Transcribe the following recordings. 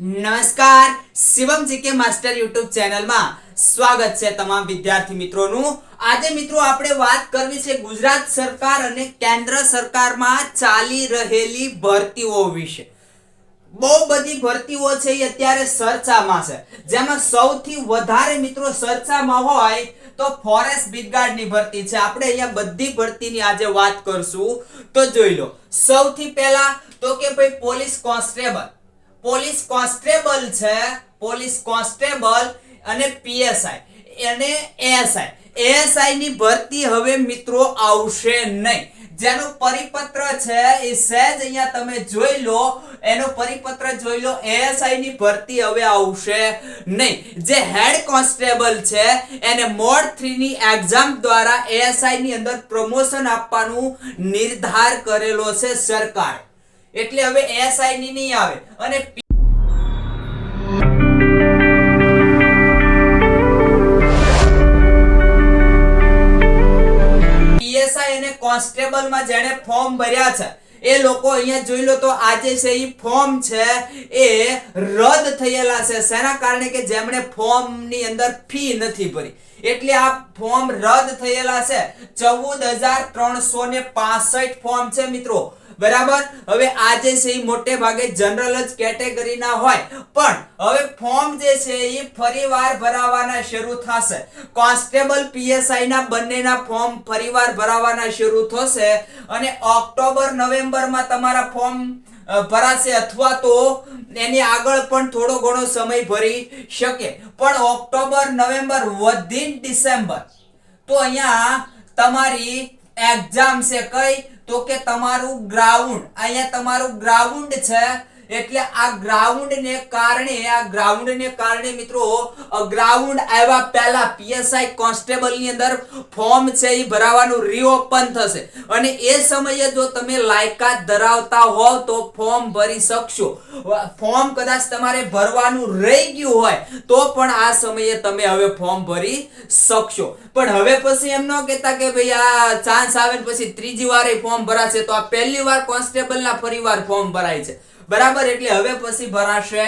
નમસ્કાર. Shivam GK master YouTube ચેનલમાં સ્વાગત છે તમામ વિદ્યાર્થી મિત્રોનું. આજે મિત્રો આપણે વાત કરવી છે ગુજરાત સરકાર અને કેન્દ્ર સરકારમાં ચાલી રહેલી ભરતીઓ વિશે. બહુ બધી ભરતીઓ છે એ અત્યારે ચર્ચામાં છે. જેમાં સૌથી વધારે મિત્રો ચર્ચામાં હોય તો ફોરેસ્ટ બિટગાર્ડની ભરતી છે. આપણે અહીંયા બધી ભરતીની આજે વાત કરશું. તો જોઈ લો. સૌથી પહેલા તો કે ભાઈ પોલીસ કોન્સ્ટેબલ. પોલીસ કોન્સ્ટેબલ છે, પોલીસ કોન્સ્ટેબલ અને પીએસઆઈ, અને એએસઆઈ. એએસઆઈ ની ભરતી હવે મિત્રો આવશે નહીં. જેનો પરિપત્ર છે એ સહેજ અહીંયા તમે જોઈ લો. એનો પરિપત્ર જોઈ લો. એએસઆઈ ની ભરતી હવે આવશે નહીં. જે હેડ કોન્સ્ટેબલ છે, એને મોડ થ્રી ની એક્ઝામ દ્વારા એએસઆઈ ની અંદર પ્રમોશન આપવાનું નિર્ધાર કરેલો છે સરકારે. એટલે હવે એસઆઈ ની નહીં આવે. અને પીએસઆઈ અને કોન્સ્ટેબલમાં જેણે ફોર્મ ભર્યા છે, એ લોકો અહીંયા જોઈ લો તો આજે છે એ ફોર્મ છે, એ રદ થયેલા છે. શેના કારણે કે જેમણે ફોર્મની અંદર ફી નથી ભરી. એટલે આ ફોર્મ રદ થયેલા છે. ચૌદ હજાર ત્રણસો ને પાસઠ ફોર્મ છે મિત્રો. બરાબર? હવે આજે છે એ મોટે ભાગે જનરલ જ કેટેગરીના હોય. પણ હવે ફોર્મ જે છે એ ફરીવાર ભરાવાના શરૂ થશે. કોન્સ્ટેબલ પીએસઆઈ ના બંનેના ફોર્મ ફરીવાર ભરાવાના શરૂ થશે અને ઓક્ટોબર, નવેમ્બરમાં તમારા ફોર્મ ભરાશે અથવા તો એની આગળ પણ થોડો ઘણો સમય ભરી શકે. પણ ઓક્ટોબર, નવેમ્બર વધી ડિસેમ્બર, તો અહીંયા તમારી એક્ઝામ છે કઈ? તો કે તમારું ગ્રાઉન્ડ અહીંયા તમારું ગ્રાઉન્ડ છે. એટલે આ ગ્રાઉન્ડ ને કારણે, આ ગ્રાઉન્ડ ને કારણે મિત્રો ગ્રાઉન્ડ આવ્યા પહેલા પીએસઆઈ કોન્સ્ટેબલની અંદર ફોર્મ છે એ ભરાવાનું રીઓપન થશે. અને એ સમયે જો તમે લાયકાત ધરાવતા હોવ તો ફોર્મ ભરી શકશો. ફોર્મ કદાચ તમારે ભરવાનું રહી ગયું હોય તો પણ આ સમયે તમે હવે ફોર્મ ભરી શકશો. પણ હવે પછી એમ ન કહેતા કે ભાઈ આ ચાન્સ આવે પછી ત્રીજી વાર ફોર્મ ભરાશે તો આ પહેલી વાર કોન્સ્ટેબલ ના ફરી વાર ફોર્મ ભરાય છે. બરાબર? એટલે હવે પછી ભરાશે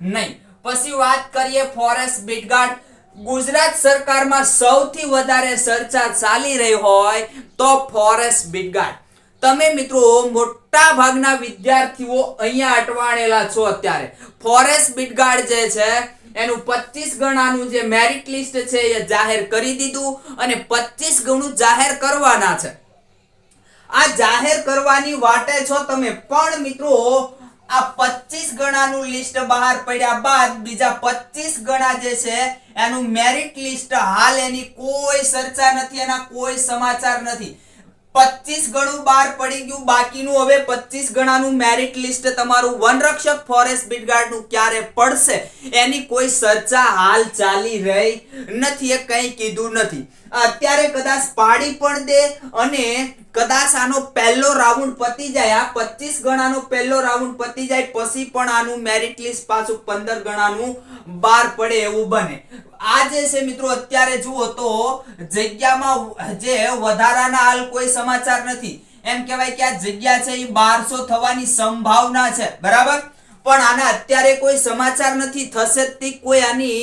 નહીં. પછી વાત કરીએ ફોરેસ્ટ બીટગાર્ડ. ગુજરાત સરકારમાં સૌથી વધારે ચર્ચા ચાલી રહી હોય તો ફોરેસ્ટ બીટગાર્ડ. તમે મિત્રો મોટા ભાગના વિદ્યાર્થીઓ અહીંયા અટવાણેલા છો અત્યારે. ફોરેસ્ટ બીટગાર્ડ જે છે, એનું 25 ગણાનું જે મેરિટ લિસ્ટ છે એ જાહેર કરી દીધું અને 25 ગણું જાહેર કરવાના છે. આ જાહેર કરવાની વાટે છો તમે. પણ મિત્રો આ 25 ગણાનું લિસ્ટ બહાર પડ્યા બાદ બીજા 25 ગણા જે છે, એનું મેરિટ લિસ્ટ હાલ એની કોઈ ચર્ચા નથી, એના કોઈ સમાચાર નથી. 25 ગણું બહાર પડી ગયું, બાકીનું હવે 25 ગણાનું મેરિટ લિસ્ટ તમારું વનરક્ષક ફોરેસ્ટ બીટગાર્ડનું ક્યારે પડશે? એની કોઈ ચર્ચા હાલ ચાલી રહી નથી, એ કંઈ કીધું નથી. અત્યારે કદાચ પાડી પણ દે અને કદાચ આનો પહેલો રાઉન્ડ પતી જાય, આ 25 ગણાનો પહેલો રાઉન્ડ પતી જાય, પછી પણ આનું મેરિટ લિસ્ટ પાછું 15 ગણાનું બહાર પડે એવું બને. આ જે છે મિત્રો, અત્યારે જુઓ તો જગ્યામાં જે વધારાના હાલ કોઈ સમાચાર નથી. એમ કહેવાય કે આ જગ્યા છે એ બારસો થવાની સંભાવના છે. બરાબર? પણ આના અત્યારે કોઈ સમાચાર નથી. થશે તે કોઈ આની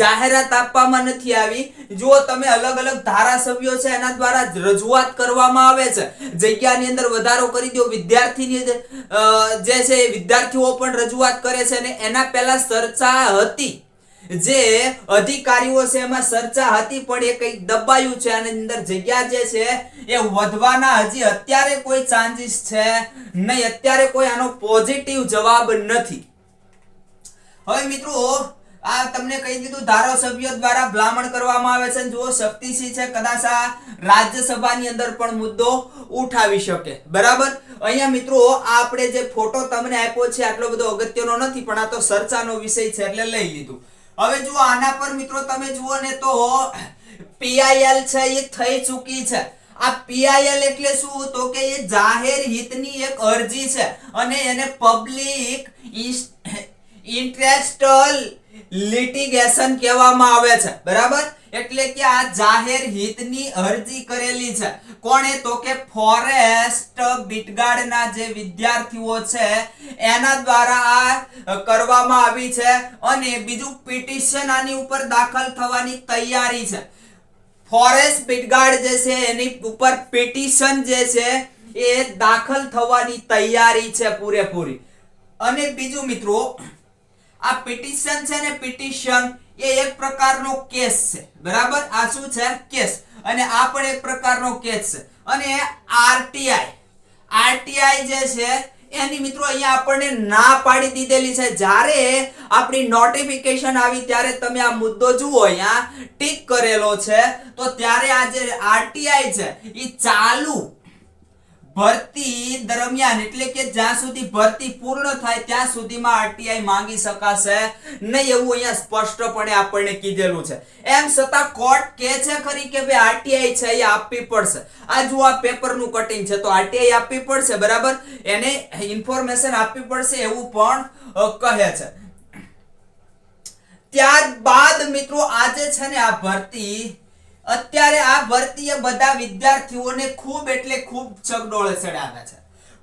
જાહેરાત આપવામાં નથી આવી. જો તમે અલગ અલગ ધારાસભ્યો છે એના દ્વારા રજૂઆત કરવામાં આવે છે. જગ્યાની અંદર વધારો કરી દો વિદ્યાર્થીની જે, છે વિદ્યાર્થીઓ પણ રજૂઆત કરે છે અને એના પહેલા ચર્ચા હતી. જે અધિકારીઓ છે એમાં ચર્ચા હતી, પણ એ કંઈક દબાયું છે અને અંદર જગ્યા જે છે એ વધવાના હજી અત્યારે કોઈ ચાન્સીસ છે નહીં. અત્યારે કોઈ આનો પોઝિટિવ જવાબ નથી. હવે મિત્રો, આ તમને કહી દીધું, ધારાસભ્યો દ્વારા ભલામણ કરવામાં આવે છે જુઓ, શક્તિસિંહ છે, કદાચ આ રાજ્યસભાની અંદર પણ મુદ્દો ઉઠાવી શકે. બરાબર? અહીંયા મિત્રો આ આપણે જે ફોટો તમને આપ્યો છે, આટલો બધો અગત્યનો નથી, પણ આ તો ચર્ચાનો વિષય છે, એટલે લઈ લીધું. હવે જુઓ, આના પર મિત્રો તમે જુઓ ને તો પીઆઈએલ છે, એ થઈ ચૂકી છે. આ પીઆઈએલ એટલે શું? તો કે એ જાહેર હિતની એક અરજી છે. અને એને પબ્લિક ઇન્ટરેસ્ટલ લિટિગેશન કહેવામાં આવે છે. બરાબર? એટલે કે આ જાહેર હિતની અરજી કરેલી છે. કોણે તો કે ફોરેસ્ટ બીટગાર્ડના જે વિદ્યાર્થીઓ છે, એના દ્વારા આ કરવામાં આવી છે અને બીજું પિટિશન આની ઉપર દાખલ થવાની તૈયારી છે. ફોરેસ્ટ બીટગાર્ડ જે છે, એની ઉપર પિટિશન જે છે, એ દાખલ થવાની તૈયારી છે પૂરેપૂરી. અને બીજું મિત્રો, આ પિટિશન છે ને પિટિશન એ એક પ્રકારનો કેસ છે. બરાબર? આ શું છે? કેસ. અને આ પણ એક પ્રકારનો કેસ છે. અને આરટીઆઈ. આરટીઆઈ જે છે, એની મિત્રો અહીંયા આપણને ના પાડી દીધેલી છે. જ્યારે આપણી નોટિફિકેશન આવી, ત્યારે તમે આ મુદ્દો જુઓ અહીંયા, ટીક કરેલો છે. તો ત્યારે આ જે આરટીઆઈ છે એ ચાલુ ભરતી દરમિયાન, એટલે કે જ્યાં સુધી ભરતી પૂર્ણ થાય, ત્યાં સુધીમાં આરટીઆઈ માંગી શકાશે. નહીં, એવું અહીંયા સ્પષ્ટપણે આપણને કીધેલું છે. એમ છતાં કોર્ટ કહે છે ખરી કે ભાઈ આરટીઆઈ છે, એ આપવી પડશે. આ જો આ પેપરનું કટિંગ છે, તો આરટીઆઈ આપવી પડશે, બરાબર? એને ઇન્ફોર્મેશન આપવી પડશે એવું પણ કહે છે. ત્યારબાદ મિત્રો, આજે છે ને આ ભરતી અત્યારે આ ભરતીએ બધા વિદ્યાર્થીઓને ખૂબ એટલે ખૂબ ચગડોળે ચડાવ્યા છે.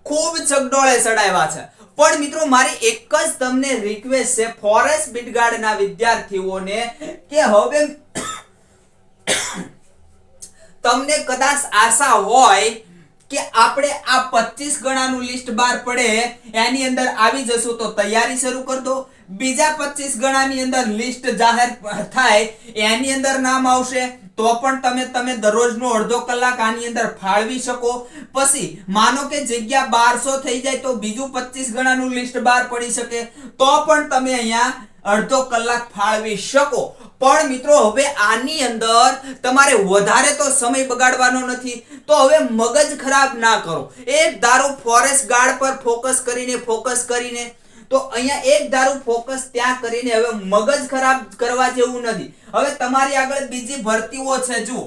ખૂબ ચગડોળે ચડાવ્યા છે. પણ મિત્રો, મારી એક જ તમને રિક્વેસ્ટ છે ફોરેસ્ટ બિટગાર્ડના વિદ્યાર્થીઓને કે હવે તમને કદાચ આશા હોય કે આપણે આ 25 ગણાનું લિસ્ટ બહાર પડે, એની અંદર આવી જશું તો તૈયારી શરૂ કરી દો. બીજા 25 ગણાની અંદર લિસ્ટ જાહેર થાય, એની અંદર નામ આવશે, તો પણ તમે તમે દરરોજનો અડધો કલાક આની અંદર ફાળવી શકો. પછી, માનો કે જગ્યા બારસો થઈ જાય, તો બીજું 25 ગણાનું લિસ્ટ બહાર પડી શકે. તો પણ તમે અહીંયા અડધો કલાક ફાળવી શકો. પણ મિત્રો, હવે આની અંદર તમારે વધારે તો સમય બગાડવાનો નથી. તો હવે મગજ ખરાબ ના કરો. એક ધારો ફોરેસ્ટ ગાર્ડ પર ફોકસ કરીને ફોકસ કરીને તો અહીંયા એક ધારું ફોકસ ત્યાં કરીને હવે મગજ ખરાબ કરવા જેવું નથી. હવે તમારી આગળ બીજી ભરતીઓ છે, જુઓ.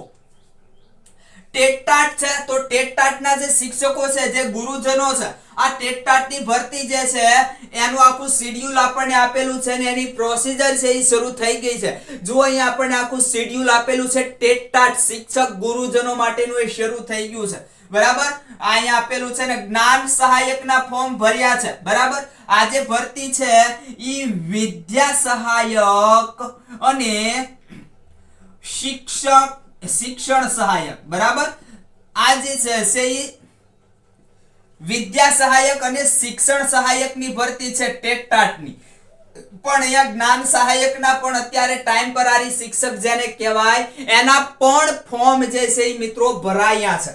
ટેટટાટ છે, તો ટેટટાટના જે શિક્ષકો છે, જે ગુરુજનો છે, આ ટેટટાટની ભરતી જે છે, એનું આખું શેડ્યુલ આપણને આપેલું છે ને એની પ્રોસિજર છે એ શરૂ થઈ ગઈ છે. જો અહીંયા આપણને આખું શેડ્યુલ આપેલું છે, ટેટટાટ શિક્ષક ગુરુજનો માટેનું એ શરૂ થઈ ગયું છે. બરાબર? અહીંયા આપેલું છે ને, જ્ઞાન સહાયકના ફોર્મ ભર્યા છે. બરાબર? આ જે ભરતી છે ઈ વિદ્યા સહાયક અને શિક્ષક, શિક્ષણ સહાયક. બરાબર? આ જે છે ઈ વિદ્યા સહાયક અને શિક્ષણ સહાયકની ભરતી છે ટેટટાટની પણ અહીંયા જ્ઞાન સહાયકના પણ અત્યારે ટાઈમ પર આરી શિક્ષક જેને કહેવાય, એના પણ ફોર્મ જે છે એ મિત્રો ભરાયા છે.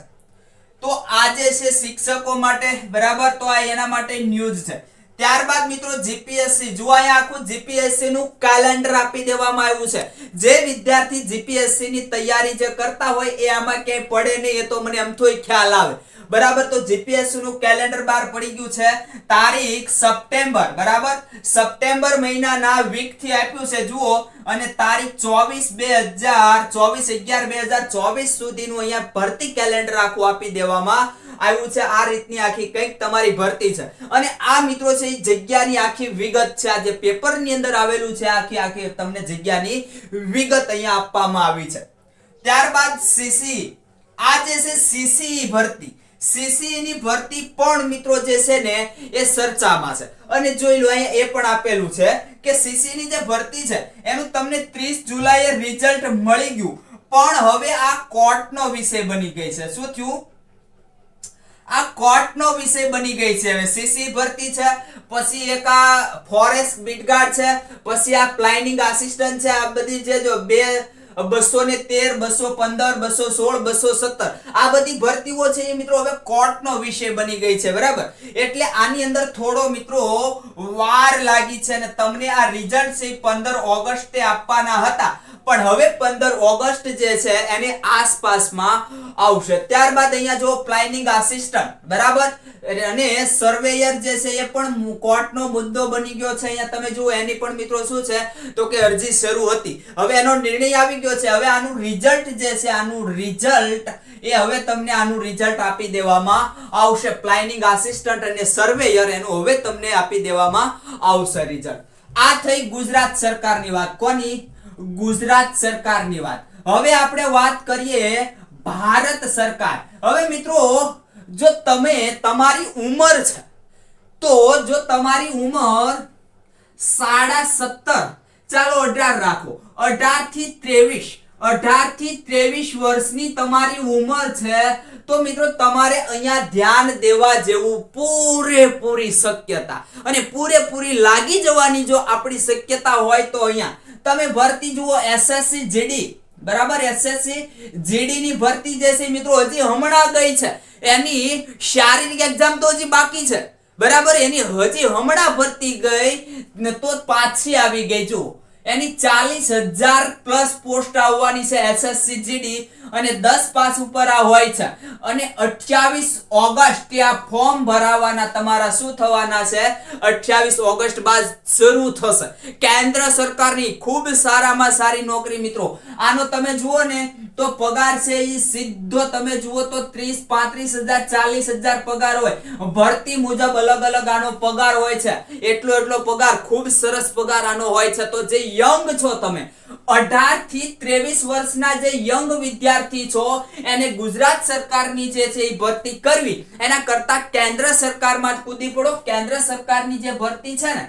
તો આજે છે શિક્ષકો માટે બરાબર? તો આ એના માટે ન્યૂઝ છે. ત્યારબાદ મિત્રો જીપીએસસી જો અહીંયા આખું જીપીએસસી નું કેલેન્ડર આપી દેવામાં આવ્યું છે. જે વિદ્યાર્થી જીપીએસસી ની તૈયારી જે કરતા હોય એ આમાં ક્યાંય પડે નહીં, એ તો મને એમ થોય ખ્યાલ આવે. બરાબર, તો જીપીએસસી નું કેલેન્ડર બહાર પડી ગયું છે તારીખ સપ્ટેમ્બર, બરાબર? સપ્ટેમ્બર મહિનાના વીકથી આપ્યું છે, જુઓ. અને તારીખ ચોવીસ બે હજાર ચોવીસ, અગિયાર બે હજાર ચોવીસ સુધીનું અહીંયા ભરતી કેલેન્ડર આખું આપી દેવામાં આવ્યું છે આ રીતની આખી કંઈક તમારી ભરતી છે. અને આ મિત્રો છે એ જગ્યાની આખી વિગત છે. આ જે પેપરની અંદર આવેલું છે, આખી આખી તમને જગ્યાની વિગત અહીંયા આપવામાં આવી છે. ત્યારબાદ સીસી આ જે છે સીસી ભરતી. સીસી ની ભરતી પણ મિત્રો જે છે ને એ ચર્ચામાં છે. અને જોઈ લો અહીંયા એ પણ આપેલું છે કે સીસી ની જે ભરતી છે, એનું તમને 30 જુલાઈએ રિઝલ્ટ મળી ગયું. પણ હવે આ કોર્ટનો વિષય બની ગઈ છે. શું થયું? આ કોર્ટનો વિષય બની ગઈ છે. હવે સીસી ભરતી છે, પછી એક આ ફોરેસ્ટ બીટગાર્ડ છે, પછી આ પ્લાનિંગ આસિસ્ટન્ટ છે. આ બધી જે જો બે બસો ને તેર, બસો પંદર, બસો સોળ, બસો સત્તર. આ બધી ભરતીઓ છે એ મિત્રો હવે કોર્ટનો વિષય બની ગઈ છે, બરાબર? એટલે આની અંદર થોડો મિત્રો વાર લાગી છે અને તમને આ રિઝલ્ટ છે પંદર ઓગસ્ટે આપવાના હતા. પણ હવે પંદર ઓગસ્ટ જે છે એની આસપાસમાં આવશે. ત્યારબાદ અહીંયા જો પ્લાનિંગ આસિસ્ટન્ટ બરાબર? અને સર્વેયર જે છે એ પણ કોર્ટનો મુદ્દો બની ગયો છે. અહીંયા તમે જુઓ, એની પણ મિત્રો શું છે? તો કે અરજી શરૂ હતી. હવે એનો નિર્ણય આવી ગયો છે. હવે આનું રિઝલ્ટ જે છે, આનું રિઝલ્ટ એ હવે તમને આનું રિઝલ્ટ આપી દેવામાં આવશે. પ્લાનિંગ આસિસ્ટન્ટ અને સર્વેયર એનું હવે તમને આપી દેવામાં આવશે રિઝલ્ટ આ થઈ ગુજરાત સરકારની વાત. કોની? ગુજરાત સરકારની વાત. હવે આપણે વાત કરીએ ભારત સરકાર. હવે મિત્રો, જો તમે તમારી ઉંમર છે, તો જો તમારી ઉંમર સાડા સત્તર ચાલો અઢાર રાખો. અઢારથી ત્રેવીસ. અઢારથી ત્રેવીસ વર્ષની તમારી ઉંમર છે તો મિત્રો તમારે અહીંયા ધ્યાન દેવા જેવું પૂરેપૂરી શક્યતા. અને પૂરેપૂરી લાગી જવાની જો આપણી શક્યતા હોય તો અહીંયા. તમે ભરતી જુઓ એસએસસી જીડી બરાબર એસએસસી જીડી ની ભરતી જે છે મિત્રો હજી હમણાં ગઈ છે. એની શારીરિક એક્ઝામ તો હજી બાકી છે. બરાબર એની હજી હમણાં ભરતી ગઈ ને તો પાછી આવી ગઈ જો. એની ચાલીસ હજાર પ્લસ પોસ્ટ આવવાની છે એસએસસી જીડી અને દસ પાસ ઉપર આ હોય છે. અને અઠ્યાવીસ ઓગસ્ટ આ ફોર્મ ભરાવાના તમારા શું થવાના છે? અઠ્યાવીસ ઓગસ્ટ બાદ શરૂ થશે. કેન્દ્ર સરકારની ખૂબ સારામાં સારી નોકરી મિત્રો. આનો તમે જુઓ ને, તો પગાર છે એ સીધો તમે જુઓ તો ત્રીસ, પાંત્રીસ હજાર, ચાલીસ હજાર પગાર હોય. ભરતી મુજબ અલગ અલગ આનો પગાર હોય છે. એટલો એટલો પગાર, ખૂબ સરસ પગાર આનો હોય છે. તો જે યંગ છો તમે. અઢારથી ત્રેવીસ વર્ષના જે યંગ વિદ્યાર્થી છો, એને ગુજરાત સરકારની જે છે એ ભરતી કરવી. એના કરતા કેન્દ્ર સરકારમાં કૂદી પડો. કેન્દ્ર સરકારની જે ભરતી છે ને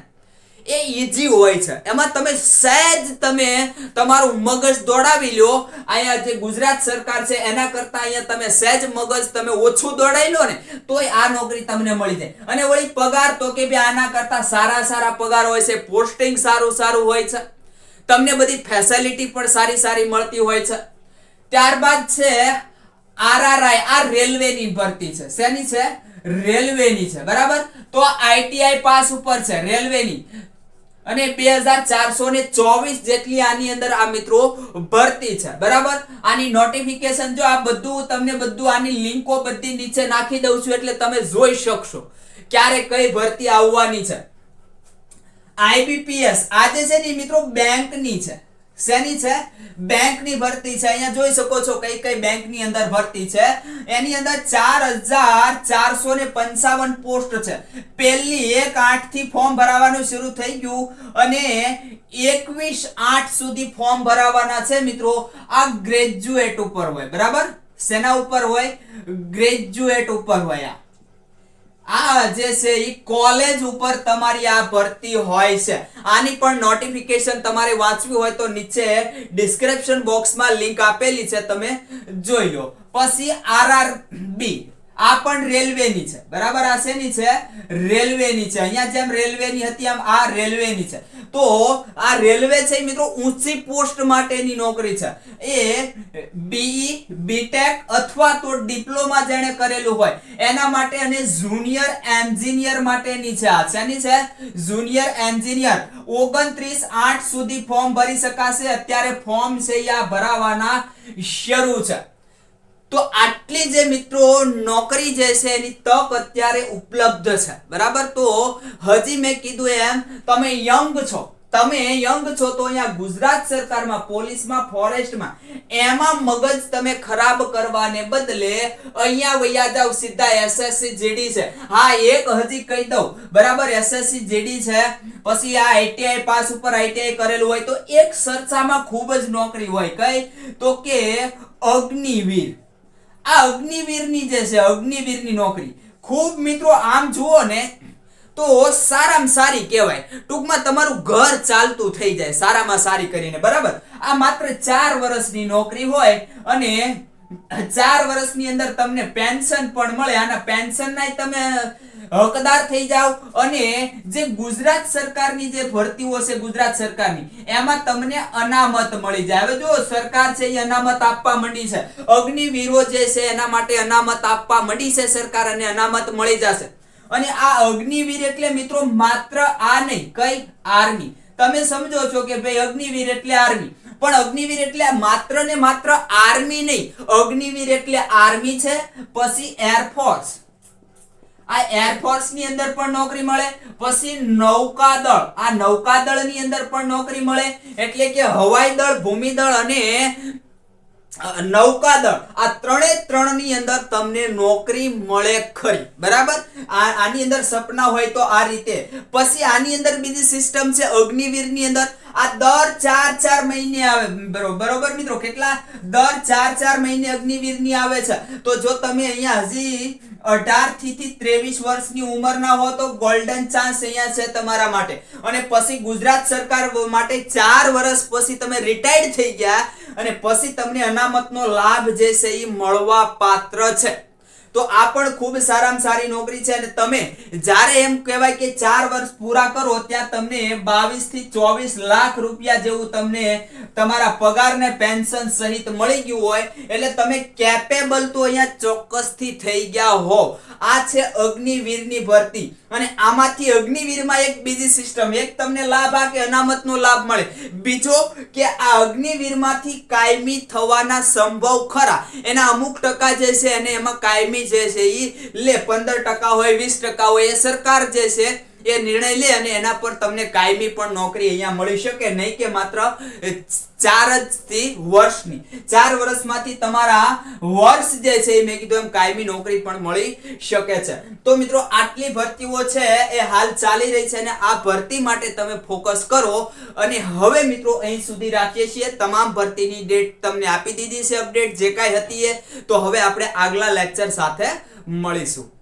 એ ઈઝી હોય છે. એમાં તમે સહેજ તમે તમારું મગજ દોડાવી લો. અહીંયા જે ગુજરાત સરકાર છે, એના કરતા અહીંયા તમે સહેજ મગજ તમે ઓછું દોડાવી લો ને, તોય આ નોકરી તમને મળી જાય. અને વળી પગાર તો કે ભાઈ આના કરતા સારા સારા પગાર હોય છે, પોસ્ટિંગ સારું સારું હોય છે. તમને બધી ફેસિલિટી પણ સારી સારી મળતી હોય છે. ત્યારબાદ છે, આરઆરઆઈ, આ રેલવેની ભરતી છે. શેની છે? રેલવેની છે. બરાબર? તો આઈટીઆઈ પાસ ઉપર છે, રેલવેની. અને બે હજાર ચારસો ને ચોવીસ જેટલી આની અંદર આ મિત્રો ભરતી છે. બરાબર? આની નોટિફિકેશન જો આ બધું તમને બધું આની લિંકો બધી નીચે નાખી દઉં છું એટલે તમે જોઈ શકશો ક્યારે કઈ ભરતી આવવાની છે. આઈબીપીએસ આજે છે ને મિત્રો બેંકની છે. શેની છે? બેંકની ભરતી છે. અહીંયા જોઈ શકો છો કઈ કઈ બેંકની અંદર ભરતી છે. એની અંદર ચાર હજાર ચારસો ને પંચાવન પોસ્ટ છે. પહેલી એક આઠથી ફોર્મ ભરાવાનું શરૂ થઈ ગયું અને એકવીસ આઠ સુધી ફોર્મ ભરાવાના છે મિત્રો. આ ગ્રેજ્યુએટ ઉપર હોય. બરાબર? શેના ઉપર હોય? ગ્રેજ્યુએટ ઉપર હોય આ. આ જે છે એ કોલેજ ઉપર તમારી આ ભરતી હોય છે. આની પણ નોટિફિકેશન તમારે વાંચવી હોય તો નીચે ડિસ્ક્રિપ્શન બોક્સમાં લિંક આપેલી છે, તમે જોઈ લો. પછી આરઆરબી આ પણ રેલવેની છે. બરાબર? આ શેની છે? રેલવેની છે. અહીંયા જેમ રેલવેની હતી, આમ આ રેલવેની છે. તો આ રેલવે છે મિત્રો ઊંચી પોસ્ટ માટેની નોકરી છે. એ બીઈ, બીટેક અથવા તો ડિપ્લોમા જેણે કરેલું હોય. એના માટે અને જુનિયર એન્જિનિયર માટેની છે આ. શેની છે? Junior engineer. ઓગણત્રીસ આઠ સુધી ફોર્મ ભરી શકાશે. અત્યારે ફોર્મ છે આ ભરાવાના શરૂ છે. તો આટલી જે મિત્રો નોકરી જે છે એની તક અત્યારે ઉપલબ્ધ છે. બરાબર? તો હજી મેં કીધું એમ, તમે યંગ છો. તમે યંગ છો તો અહીંયા ગુજરાત સરકારમાં, પોલીસમાં, ફોરેસ્ટમાં, એમાં મગજ તમે ખરાબ કરવાને બદલે અહીંયા વૈયા જાવ, સીધા એસએસસી જીડી છે. હા, એક હજી કહી દઉં. બરાબર? એસએસસી જીડી છે, પછી આ આઈટીઆઈ પાસ ઉપર આઈટીઆઈ કરેલું હોય તો એક સરસામાં ખૂબ જ નોકરી હોય. કઈ? તો કે અગ્નિવીર. આ અગ્નિવીરની જે છે, અગ્નિવીરની નોકરી. ખૂબ મિત્રો, આમ જુઓ ને, તો સારામાં સારી કહેવાય. ટૂંકમાં તમારું ઘર ચાલતું થઈ જાય, સારામાં સારી કરીને, બરાબર? આ માત્ર ચાર વર્ષની નોકરી હોય અને ચાર વર્ષની અંદર તમને પેન્શન પણ મળે. આના પેન્શનના તમે હકદાર થઈ જાઓ અને જે ગુજરાત સરકારની જે ભરતીઓ છે ગુજરાત સરકારની, એમાં તમને અનામત મળી જાય. હવે જો સરકાર છે એ અનામત આપવા માંડી છે, અગ્નિવીરો જે છે એના માટે અનામત આપવા માંડી છે સરકાર અને અનામત મળી જશે. અને આ અગ્નિવીર એટલે મિત્રો માત્ર આ નહીં કઈ આર્મી. તમે સમજો છો કે ભાઈ અગ્નિવીર એટલે આર્મી. પણ અગ્નિવીર એટલે માત્ર ને માત્ર આર્મી નહીં. અગ્નિવીર એટલે આર્મી છે, પછી એરફોર્સ આ એરફોર્સની અંદર પણ નોકરી મળે, પછી નૌકાદળ આ નૌકાદળની અંદર પણ નોકરી મળે, એટલે કે હવાઈ દળ, ભૂમિ દળ અને નૌકાદળ આ ત્રણે ત્રણની અંદર તમને નોકરી મળે ખરી. બરાબર? આની અંદર સપના હોય તો આ રીતે. પછી આની અંદર બીજી સિસ્ટમ છે અગ્નિવીરની અંદર. આ દર ચાર ચાર મહિને આવે. બરો- બરોબર મિત્રો, કેટલા? દર ચાર ચાર મહિને અગ્નિવીરની આવે છે. તો જો તમે અહીંયા હજી અઢારથી ત્રેવીસ વર્ષની ઉંમરના હો તો ગોલ્ડન ચાન્સ અહીંયા છે તમારા માટે. અને પછી ગુજરાત સરકાર માટે ચાર વર્ષ પછી તમે રિટાયર્ડ થઈ ગયા અને પછી તમને અનામતનો લાભ જે છે એ મળવા પાત્ર છે. તો આ પણ ખૂબ સારામાં સારી નોકરી છે અને તમે જ્યારે એમ કહેવાય કે ચાર વર્ષ પૂરા કરો ત્યાં તમને બાવીસથી ચોવીસ લાખ રૂપિયા જેવું તમને તમારા પગાર ને પેન્શન સહિત મળી ગયું હોય, એટલે તમે કેપેબલ તો અહીંયા ચોક્કસથી થઈ ગયા હો. આ છે અગ્નિવીરની ભરતી. અને આમાંથી અગ્નિવીરમાં એક બીજી સિસ્ટમ એક તમને લાભ આ કે અનામતનો લાભ મળે. બીજો કે આ અગ્નિવીરમાંથી કાયમી થવાના સંભવ ખરા. એના અમુક ટકા જે છે એને એમાં કાયમી જે છે એ લે, પંદર ટકા હોય, વીસ ટકા હોય, એ સરકાર જે છે એ નિર્ણય લે અને એના પર તમને કાયમી પણ નોકરી અહીંયા મળી શકે. નહીં કે માત્ર ચાર જ થી વર્ષની. ચાર વર્ષમાંથી તમારા વર્ષ જે છે એ મેં કીધું એમ કાયમી નોકરી પણ મળી શકે છે. તો મિત્રો, આટલી ભરતીઓ છે એ હાલ ચાલી રહી છે અને આ ભરતી માટે તમે ફોકસ કરો અને હવે મિત્રો અહીં સુધી રાખીએ છીએ. તમામ ભરતીની ડેટ તમને આપી દીધી છે અપડેટ, જે કાંઈ હતી એ. તો હવે આપણે આગલા લેક્ચર સાથે મળીશું.